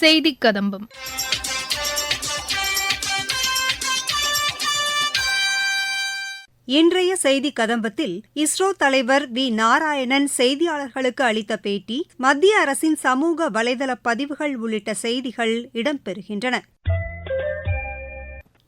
செய்தி கதம்பம் இன்றைய செய்தி கதம்பத்தில் இஸ்ரோ தலைவர் வி. நாராயணன் செய்தியாளர்களுக்கு அளித்த பேட்டி மத்திய அரசின் சமூக வலைதள பதிவுகள் உள்ளிட்ட செய்திகள் இடம்பெறுகின்றன.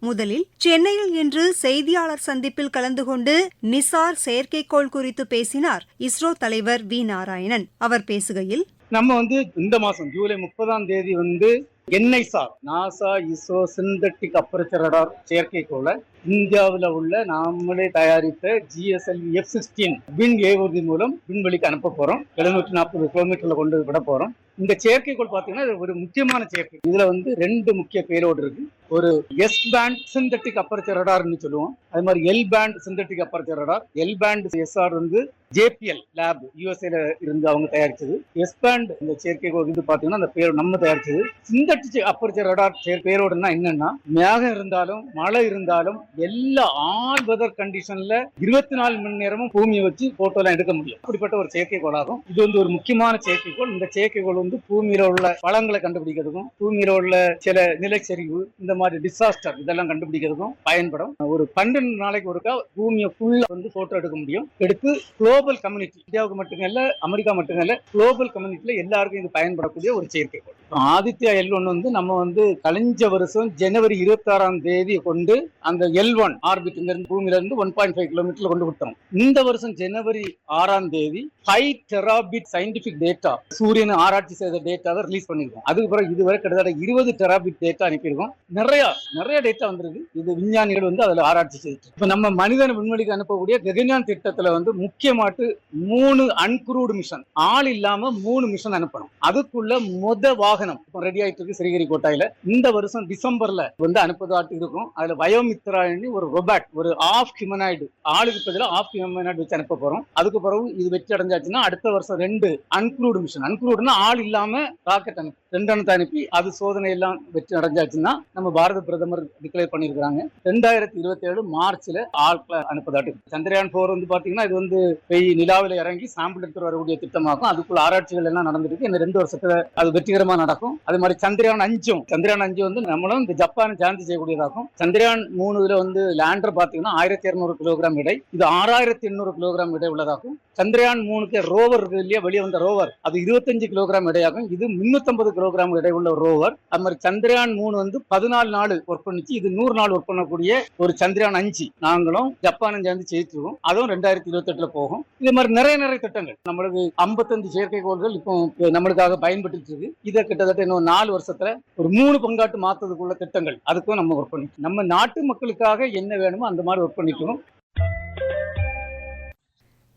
முதலில் சென்னையில் இன்று செய்தியாளர் சந்திப்பில் கலந்து கொண்டு நிசார் செயற்கைக்கோள் குறித்து பேசினார் இஸ்ரோ தலைவர் வி. நாராயணன். அவர் பேசுகையில் நம்ம வந்து இந்த மாசம் ஜூலை முப்பதாம் தேதி வந்து NISAR NASA ISRO synthetic aperture radar செயற்கைக்கோளை இந்தியாவில் உள்ள நாமளே தயாரித்த ஜிஎஸ்எல்வி எஃப் சிக்ஸ்டீன் விண் ஏவூர்தி மூலம் விண்வெளிக்கு அனுப்ப போறோம். எழுநூற்றி நாற்பது கிலோமீட்டர்ல கொண்டு விட போறோம். இந்த செயற்கைக்கோள் பார்த்தீங்கன்னா ஒரு முக்கியமான செயற்கை இதுல வந்து ரெண்டு முக்கிய பேரோடு இருக்கு. ஒரு எஸ் பேண்ட் சிந்தட்டிக் அப்பர்ச்சர் ரடார்னு சொல்லுவோம். அது மாதிரி L band synthetic aperture radar L band SR வந்து ஜேபிஎல் லேப் யூஎஸ்ஏல இருந்து அவங்க தயாரிச்சது. எஸ் பேண்ட் இந்த செயற்கைக்கோள் இது பாத்தீங்கன்னா அந்த பேர் நம்ம தயாரிச்சது. சிந்தட்டிக் அப்பர்ச்சர் ரடார் பேரோடனா என்னன்னா மேகம் இருந்தாலும் மழை இருந்தாலும் எல்லா ஆல் வெதர் கண்டிஷன்ல இருபத்தி நாலு மணி நேரமும் பூமியை வச்சு போட்டோ எல்லாம் எடுக்க முடியும். அப்படிப்பட்ட ஒரு செயற்கைக்கோளாகும் இது வந்து ஒரு முக்கியமான செயற்கைக்கோள் இந்த செயற்கைக்கோள் வந்து பூமியில உள்ள பழங்களை கண்டுபிடிக்கிறதுக்கும் பூமியில உள்ள சில நிலச்சரிவு இந்த மாதிரி டிசாஸ்டர் இதெல்லாம் கண்டுபிடிக்கிறதுக்கும் பயன்படும். ஒரு பன்னெண்டு நாளைக்கு ஒருக்கா பூமியை ஃபுல்லா வந்து போட்டோ எடுக்க முடியும். எடுத்து குளோபல் கம்யூனிட்டி இந்தியாவுக்கு மட்டுமல்ல அமெரிக்கா மட்டுமல்ல குளோபல் கம்யூனிட்டில எல்லாருக்கும் இது பயன்படக்கூடிய ஒரு செயற்கைக்கோள் ஆதித்யா எல் ஒன் வந்து நம்ம வந்து கழிஞ்ச வருஷம் ஜனவரி இருபத்தி ஆறாம் தேதி கொண்டு அந்த எல் ஒன் ஆர்பிட் இருந்து பூமியில இருந்து ஒன் பாயிண்ட் ஃபைவ் கிலோமீட்டர்ல கொண்டு கொடுத்தோம் இந்த வருஷம் ஜனவரி ஆறாம் தேதி ஃபைவ் டெராபிட் சயின்டிபிக் டேட்டா சூரியன் ஆராய்ச்சி செய்த டேட்டாவை ரிலீஸ் பண்ணிருக்கோம் அதுக்கு பிறகு இதுவரை கிட்டத்தட்ட இருபது டெராபிட் டேட்டா அனுப்பியிருக்கோம். நிறைய நிறைய டேட்டா வந்திருக்கு. இது விஞ்ஞானிகள் வந்து அதில் ஆராய்ச்சி செய்து இப்போ நம்ம மனிதன் விண்வெளிக்கு அனுப்பக்கூடிய ககன்யான் திட்டத்தில் வந்து முக்கியமாட்டு மூணு அன்குரூடு மிஷன் ஆள் இல்லாம மூணு மிஷன் அனுப்பணும். அதுக்குள்ள முத வாகனம் இப்போ ரெடி ஆயிட்டு இருக்கு சிறுகிரி கோட்டாயில. இந்த வருஷம் டிசம்பர்ல வந்து அனுப்புவதாட்டு இருக்கும். அதுல வயோமித்ரான்னு ஒரு ரொபாட் ஒரு ஆஃப் ஹியூமனாய்டு ஆளுக்கு பதிலாக ஆஃப் ஹியூமனாய்டு வச்சு அனுப்ப போறோம். அதுக்கு பிறகு இது வெற்றி அடைஞ்சாச்சுன்னா அடுத்த வருஷம் ரெண்டு அன்க்ளூடு மிஷன் அன்குரூடுனா ஆள் இல்லாம ராக்கெட் அனுப்பு. ரெண்டனத்தை அனுப்பி அது சோதனை எல்லாம் வெற்றி அடைஞ்சாச்சுன்னா நம்ம பாரத பிரதமர் டிக்ளேர் பண்ணியிருக்கிறாங்க. ரெண்டாயிரத்தி இருபத்தி ஏழு மார்ச்ல ஆட்களை அனுப்பதாட்டு. சந்திரயான் போர் வந்து பாத்தீங்கன்னா இது வந்து பெய் நிலாவில் இறங்கி சாம்பிள் எடுத்து வரக்கூடிய திட்டமாகும் அதுக்குள்ள ஆராய்ச்சிகள் எல்லாம் நடந்திருக்கு இந்த ரெண்டு வருஷத்துல அது வெற்றிகரமா நடக்கும். அது மாதிரி சந்திரயான் அஞ்சும். சந்திரயான் அஞ்சு வந்து நம்மளும் இந்த ஜப்பான் சார்ந்து செய்யக்கூடியதாகும் சந்திரயான் மூணுல வந்து லேண்டர் பாத்தீங்கன்னா ஆயிரத்தி இருநூறு கிலோகிராம் எடை. இது ஆறாயிரத்தி எண்ணூறு கிலோகிராம் எடை உள்ளதாகும் சந்திரயான் மூணுக்கு ரோவர் இருக்கு இல்லையா வெளியே வந்த ரோவர் அது இருபத்தஞ்சு கிலோகிராம் எடையாகும். இது முன்னூத்தி கிலோகிராம் எடை உள்ள ரோவர் அது மாதிரி சந்திரயான் மூணு வந்து பதினாலு நாள் ஒர்க் பண்ணிச்சு. இது நூறு நாள் ஒர்க் பண்ணக்கூடிய ஒரு சந்திரயான் அஞ்சு. நாங்களும் ஜப்பானும் சேர்ந்து ஜெயிச்சிருக்கோம். அதுவும் ரெண்டாயிரத்தி இருபத்தி எட்டுல போகும். இது மாதிரி நிறைய நிறைய திட்டங்கள். நம்மளுக்கு ஐம்பத்தஞ்சு செயற்கைக்கோள்கள் இப்போ நம்மளுக்காக பயன்பட்டு இருக்கு. இதை கிட்டத்தட்ட இன்னும் நாலு வருஷத்துல ஒரு மூணு பங்காட்டு மாத்ததுக்குள்ள திட்டங்கள். அதுக்கும் நம்ம ஒர்க் பண்ணி நம்ம நாட்டு மக்களுக்காக என்ன வேணுமோ அந்த மாதிரி ஒர்க் பண்ணிக்கிறோம்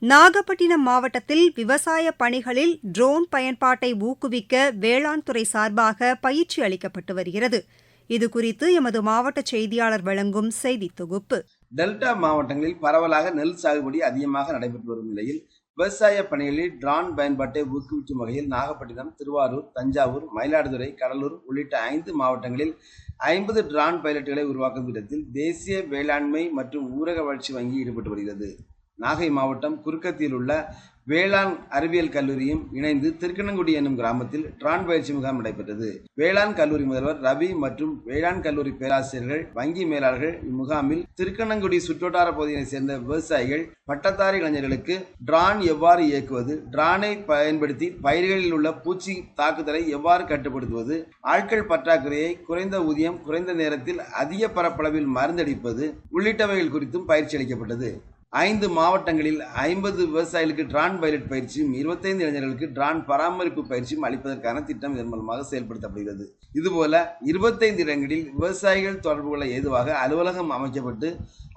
நாகப்பட்டினம் மாவட்டத்தில் விவசாய பணிகளில் ட்ரோன் பயன்பாட்டை ஊக்குவிக்க வேளாண் துறை சார்பாக பயிற்சி அளிக்கப்பட்டு வருகிறது. இதுகுறித்து எமது மாவட்ட செய்தியாளர் வழங்கும் செய்தித் தொகுப்பு. டெல்டா மாவட்டங்களில் பரவலாக நெல் சாகுபடி அதிகமாக நடைபெற்று வரும் நிலையில் விவசாய பணிகளில் டிரான் பயன்பாட்டை ஊக்குவிக்கும் வகையில் நாகப்பட்டினம் திருவாரூர் தஞ்சாவூர் மயிலாடுதுறை கடலூர் உள்ளிட்ட ஐந்து மாவட்டங்களில் ஐம்பது டிரான் பைலட்டுகளை உருவாக்கும் விதத்தில் தேசிய வேளாண்மை மற்றும் ஊரக வளர்ச்சி வங்கி ஈடுபட்டு வருகிறது. நாகை மாவட்டம் குறுக்கத்தில் உள்ள வேளாண் அறிவியல் கல்லூரியும் இணைந்து திருக்கணங்குடி என்னும் கிராமத்தில் டிரான் பயிற்சி முகாம் நடைபெற்றது. வேளாண் கல்லூரி முதல்வர் ரவி மற்றும் வேளாண் கல்லூரி பேராசிரியர்கள் வங்கி மேலாளர்கள் இம்முகாமில் திருக்கணங்குடி சுற்றுவட்டார பகுதியைச் சேர்ந்த விவசாயிகள் பட்டதாரி இளைஞர்களுக்கு டிரான் எவ்வாறு இயக்குவது டிரானை பயன்படுத்தி பயிர்களில் உள்ள பூச்சி தாக்குதலை எவ்வாறு கட்டுப்படுத்துவது ஆட்கள் பற்றாக்குறையை குறைந்த ஊதியம் குறைந்த நேரத்தில் அதிக பரப்பளவில் மருந்தடிப்பது உள்ளிட்டவைகள் குறித்தும் பயிற்சி அளிக்கப்பட்டது. ஐந்து மாவட்டங்களில் ஐம்பது விவசாயிகளுக்கு டிரான் பைலட் பயிற்சியும் இருபத்தைந்து இளைஞர்களுக்கு டிரான் பராமரிப்பு பயிற்சியும் அளிப்பதற்கான திட்டம் இதன் மூலமாக செயல்படுத்தப்படுகிறது. இதுபோல இருபத்தைந்து இடங்களில் விவசாயிகள் தொடர்பு கொள்ள ஏதுவாக அலுவலகம் அமைக்கப்பட்டு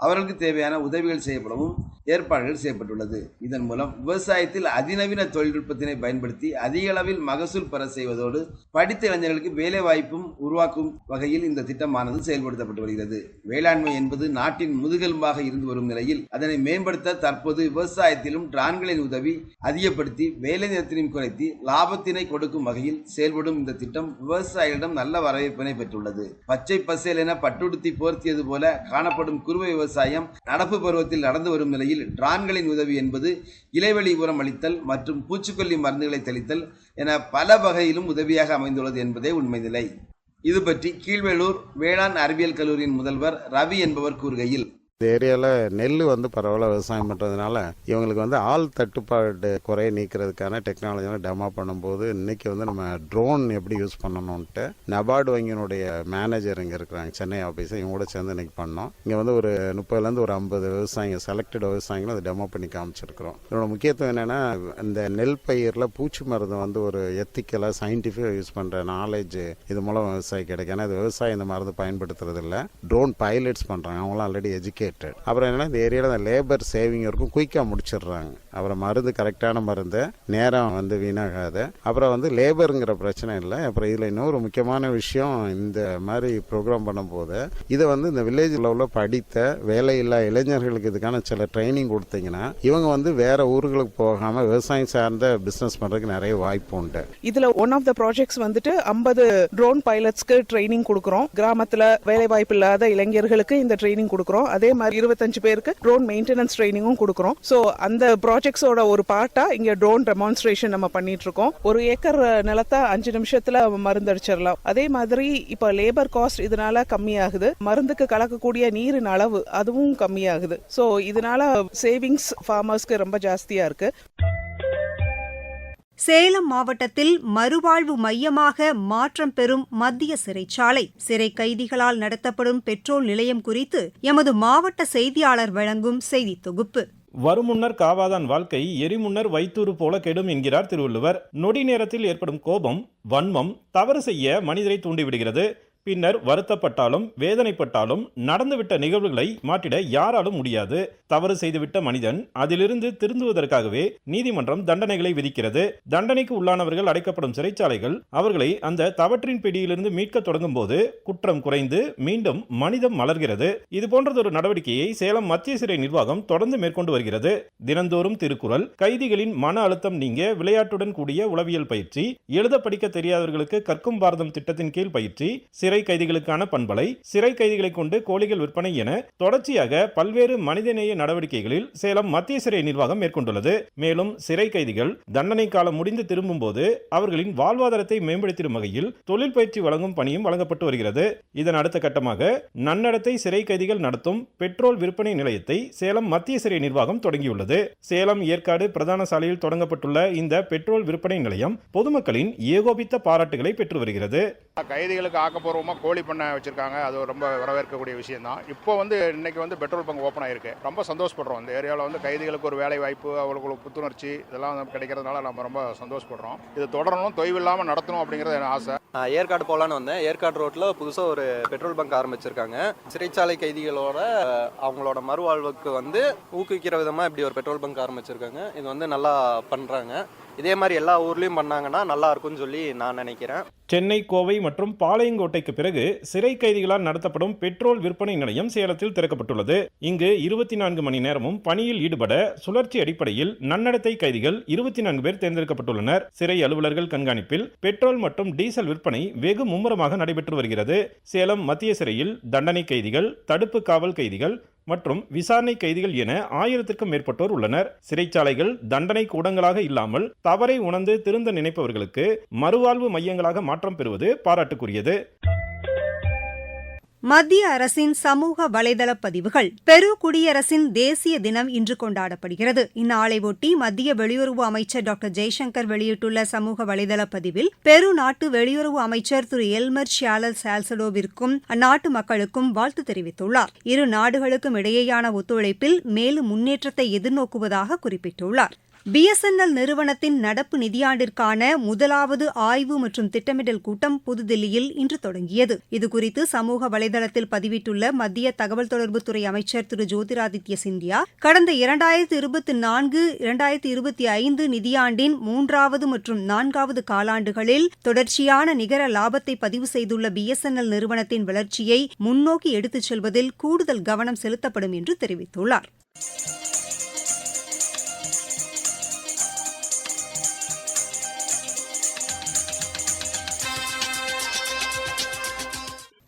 அவர்களுக்கு தேவையான உதவிகள் செய்யப்படவும் ஏற்பாடுகள் செய்யப்பட்டுள்ளது. இதன் மூலம் விவசாயத்தில் அதிநவீன தொழில்நுட்பத்தினை பயன்படுத்தி அதிக அளவில் மகசூல் பெற செய்வதோடு படித்த இளைஞர்களுக்கு வேலை வாய்ப்பும் உருவாக்கும் வகையில் இந்த திட்டமானது செயல்படுத்தப்பட்டு வருகிறது. வேளாண்மை என்பது நாட்டின் முதுகெலும்பாக இருந்து வரும் நிலையில் அதனை மேம்படுத்த தற்போது விவசாயத்திலும் டிரான்களின் உதவி அதிகப்படுத்தி வேலை நேரத்தினையும் குறைத்து லாபத்தினை கொடுக்கும் வகையில் செயல்படும் இந்த திட்டம் விவசாயிகளிடம் நல்ல வரவேற்பினை பெற்றுள்ளது. பச்சை பசேல் என பட்டுடுத்தி போர்த்தியது போல காணப்படும் குறுவை விவசாயம் நடப்பு பருவத்தில் நடந்து வரும் நிலையில் டிரான்களின் உதவி என்பது இலைவெளி உரம் அளித்தல் மற்றும் பூச்சிக்கொல்லி மருந்துகளை தெளித்தல் என பல வகையிலும் உதவியாக அமைந்துள்ளது என்பதே உண்மை நிலை இது பற்றி கீழ்வேளூர் வேளாண் அறிவியல் கல்லூரியின் முதல்வர் ரவி என்பவர் கூறுகையில் இந்த ஏரியாவில் நெல் வந்து பரவாயில்ல விவசாயம் பண்ணுறதுனால இவங்களுக்கு வந்து ஆள் தட்டுப்பாடு குறைய நீக்கிறதுக்கான டெக்னாலஜியெலாம் டெமா பண்ணும்போது இன்னைக்கு வந்து நம்ம ட்ரோன் எப்படி யூஸ் பண்ணணும்ன்ட்டு நபார்டு வங்கியினுடைய மேனேஜர் இங்கே இருக்கிறாங்க சென்னை ஆஃபீஸை இவங்க கூட சேர்ந்து இன்னைக்கு பண்ணோம். இங்கே வந்து ஒரு முப்பதுலேருந்து ஒரு ஐம்பது விவசாயிங்க செலக்டட் விவசாயிகளும் அதை டெமோ பண்ணி காமிச்சிருக்கிறோம். இதோட முக்கியத்துவம் என்னென்னா இந்த நெல் பயிரில் பூச்சி மருந்து வந்து ஒரு எத்திக்கலாக சயின்டிஃபிக்காக யூஸ் பண்ணுற நாலேஜ் இது மூலம் விவசாயி கிடைக்கும். ஏன்னா இது விவசாயம் இந்த மருந்து பயன்படுத்துறது இல்லை ட்ரோன் பைலட்ஸ் பண்ணுறாங்க அவங்களாம் ஆல்ரெடி எஜுகேட்டட் அப்புறம் என்னன்னா இந்த ஏரியாவில் அந்த லேபர் சேவிங் இருக்கும். குயிக்காக முடிச்சிடுறாங்க. அப்புறம் மருந்து கரெக்டான மருந்து நேரம் வந்து வீணாகாது. அப்புறம் வந்து லேபருங்கிற பிரச்சனை இல்லை. அப்புறம் இதில் இன்னொரு முக்கியமான விஷயம் இந்த மாதிரி ப்ரோக்ராம் பண்ணும்போது இதை வந்து இந்த வில்லேஜ் லெவலில் படித்த வேலையில்லா இளைஞர்களுக்கு இதுக்கான சில ட்ரைனிங் கொடுத்தீங்கன்னா இவங்க வந்து வேற ஊர்களுக்கு போகாமல் விவசாயம் சார்ந்த பிஸ்னஸ் பண்ணுறதுக்கு நிறைய வாய்ப்பு உண்டு. இதில் ஒன் ஆஃப் த ப்ராஜெக்ட்ஸ் வந்துட்டு ஐம்பது ட்ரோன் பைலட்ஸ்க்கு ட்ரைனிங் கொடுக்குறோம். கிராமத்தில் வேலை வாய்ப்பு இல்லாத இளைஞர்களுக்கு இந்த ட்ரைனிங் கொடுக்குறோம். அதே மாதிரி இருபத்தஞ்சு பேருக்கு ட்ரோன் மெயின்டெனன்ஸ் ட்ரைனிங்கும் கொடுக்குறோம். ஸோ அந்த ப்ராஜெக்ட்ஸோட ஒரு பார்ட்டா இங்க ட்ரோன் டெமான்ஸ்ட்ரேஷன் நம்ம பண்ணிட்டு இருக்கோம் ஒரு ஏக்கர் நிலத்தை அஞ்சு நிமிஷத்துல மருந்தடிச்சிடலாம் அதே மாதிரி இப்ப லேபர் காஸ்ட் இதனால கம்மியாகுது. மருந்துக்கு கலக்கக்கூடிய நீரின் அளவு அதுவும் கம்மியாகுது. ஸோ இதனால சேவிங்ஸ் ஃபார்மர்ஸ்க்கு ரொம்ப ஜாஸ்தியா இருக்கு. சேலம் மாவட்டத்தில் மறுவாழ்வு மையமாக மாற்றம் பெறும் மத்திய சிறைச்சாலை. சிறை கைதிகளால் நடத்தப்படும் பெட்ரோல் நிலையம் குறித்து எமது மாவட்ட செய்தியாளர் வழங்கும் செய்தி தொகுப்பு. வருமுன்னர் காவாதான் வாழ்க்கை எரிமுன்னர் வைத்தூறு போல கெடும் என்கிறார் திருவள்ளுவர். நொடி நேரத்தில் ஏற்படும் கோபம் வன்மம் தவறு செய்ய மனிதரை தூண்டிவிடுகிறது. பின்னர் வருத்தப்பட்டாலும் வேதனைப்பட்டாலும் நடந்துவிட்ட நிகழ்வுகளை மாற்றிட யாராலும் முடியாது. தவறு செய்துவிட்ட மனிதன் அதிலிருந்து திருந்துவதற்காகவே நீதிமன்றம் தண்டனைகளை விதிக்கிறது. தண்டனைக்கு உள்ளானவர்கள் அடைக்கப்படும் சிறைச்சாலைகள் அவர்களை அந்த தவற்றின் பிடியிலிருந்து மீட்க தொடங்கும் போது குற்றம் குறைந்து மீண்டும் மனிதம் மலர்கிறது. இது போன்றதொரு நடவடிக்கையை சேலம் மத்திய சிறை நிர்வாகம் தொடர்ந்து மேற்கொண்டு வருகிறது. தினந்தோறும் திருக்குறள் கைதிகளின் மன அழுத்தம் நீங்க விளையாட்டுடன் கூடிய உளவியல் பயிற்சி எழுத படிக்க தெரியாதவர்களுக்கு கற்கும் பாரதம் திட்டத்தின் கீழ் பயிற்சி சிறை கைதிகளுக்கான பண்பலை சிறை கைதிகளை கொண்டு கோழிகள் விற்பனை என தொடர்ச்சியாக பல்வேறு மனிதநேய நடவடிக்கைகளில் சேலம் மத்திய சிறை நிர்வாகம் மேற்கொண்டுள்ளது. மேலும் சிறை கைதிகள் தண்டனை காலம் முடிந்து திரும்பும் போது அவர்களின் வாழ்வாதாரத்தை மேம்படுத்தும் வகையில் தொழில் பயிற்சி வழங்கும் பணியும் வழங்கப்பட்டு வருகிறது. இதன் அடுத்த கட்டமாக நன்னடத்தை சிறை கைதிகள் நடத்தும் பெட்ரோல் விற்பனை நிலையத்தை சேலம் மத்திய சிறை நிர்வாகம் தொடங்கியுள்ளது. சேலம் ஏற்காடு பிரதான சாலையில் தொடங்கப்பட்டுள்ள இந்த பெட்ரோல் விற்பனை நிலையம் பொதுமக்களின் ஏகோபித்த பாராட்டுகளை பெற்று வருகிறது. கைதிகளுக்கு ஆக்கப்பூர்வமாக கோழி பண்ணை வச்சுருக்காங்க. அது ரொம்ப வரவேற்கக்கூடிய விஷயம் தான் இப்போ வந்து இன்றைக்கி வந்து பெட்ரோல் பங்க் ஓப்பன் ஆயிருக்கு. ரொம்ப சந்தோஷப்படுறோம். இந்த ஏரியாவில் வந்து கைதிகளுக்கு ஒரு வேலை வாய்ப்பு அவங்களுக்கு புத்துணர்ச்சி இதெல்லாம் கிடைக்கிறதுனால நம்ம ரொம்ப சந்தோஷப்படுறோம். இது தொடரணும் தொய்வில்லாமல் நடத்தணும் அப்படிங்கிறது என் ஆசை. நான் ஏற்காடு போகலான்னு வந்தேன். ஏற்காடு ரோட்டில் புதுசாக ஒரு பெட்ரோல் பங்க் ஆரம்பிச்சிருக்காங்க. சிறைச்சாலை கைதிகளோட அவங்களோட மறுவாழ்வுக்கு வந்து ஊக்குவிக்கிற விதமாக இப்படி ஒரு பெட்ரோல் பங்க் ஆரம்பிச்சிருக்காங்க. இது வந்து நல்லா பண்ணுறாங்க இதே மாதிரி எல்லா ஊர்லேயும் பண்ணாங்கன்னா நல்லா இருக்கும்னு சொல்லி நான் நினைக்கிறேன். சென்னை கோவை மற்றும் பாளையங்கோட்டைக்கு பிறகு சிறை கைதிகளால் நடத்தப்படும் பெட்ரோல் விற்பனை நிலையம் சேலத்தில் திறக்கப்பட்டுள்ளது. இங்கு இருபத்தி நான்கு மணி நேரமும் பணியில் ஈடுபட சுழற்சி அடிப்படையில் நன்னடத்தை கைதிகள் இருபத்தி நான்கு பேர் தேர்ந்தெடுக்கப்பட்டுள்ளனர். சிறை அலுவலர்கள் கண்காணிப்பில் பெட்ரோல் மற்றும் டீசல் விற்பனை வெகு மும்முரமாக நடைபெற்று வருகிறது. சேலம் மத்திய சிறையில் தண்டனை கைதிகள் தடுப்பு காவல் கைதிகள் மற்றும் விசாரணை கைதிகள் என ஆயிரத்திற்கும் மேற்பட்டோர் உள்ளனர். சிறைச்சாலைகள் தண்டனை கூடங்களாக இல்லாமல் தவறை உணர்ந்து திருந்த நினைப்பவர்களுக்கு மறுவாழ்வு மையங்களாக மாற்றம் பெறுவது பாராட்டுக்குரியது. மத்திய அரசின் சமூக வலைதள பதிவுகள் பெரு குடியரசின் தேசிய தினம் இன்று கொண்டாடப்படுகிறது. இந்நாளையொட்டி மத்திய வெளியுறவு அமைச்சர் டாக்டர் ஜெய்சங்கர் வெளியிட்டுள்ள சமூக வலைதள பதிவில் பெரு நாட்டு வெளியுறவு அமைச்சர் திரு எல்மர் ஷியாலல் சால்சடோவிற்கும் அந்நாட்டு மக்களுக்கும் வாழ்த்து தெரிவித்துள்ளார். இரு நாடுகளுக்கும் இடையேயான ஒத்துழைப்பில் மேலும் முன்னேற்றத்தை எதிர்நோக்குவதாக குறிப்பிட்டுள்ளார். பிஎஸ்என்எல் நிறுவனத்தின் நடப்பு நிதியாண்டிற்கான முதலாவது ஆய்வு மற்றும் திட்டமிடல் கூட்டம் புதுதில்லியில் இன்று தொடங்கியது. இதுகுறித்து சமூக வலைதளத்தில் பதிவிட்டுள்ள மத்திய தகவல் தொடர்புத்துறை அமைச்சர் திரு ஜோதிராதித்ய சிந்தியா கடந்த இரண்டாயிரத்து இருபத்தி நான்கு இரண்டாயிரத்து இருபத்தி ஐந்து நிதியாண்டின் மூன்றாவது மற்றும் நான்காவது காலாண்டுகளில் தொடர்ச்சியான நிகர லாபத்தை பதிவு செய்துள்ள பிஎஸ்என்எல் நிறுவனத்தின் வளர்ச்சியை முன்னோக்கி எடுத்துச் செல்வதில் கூடுதல் கவனம் செலுத்தப்படும் என்று தெரிவித்துள்ளார்.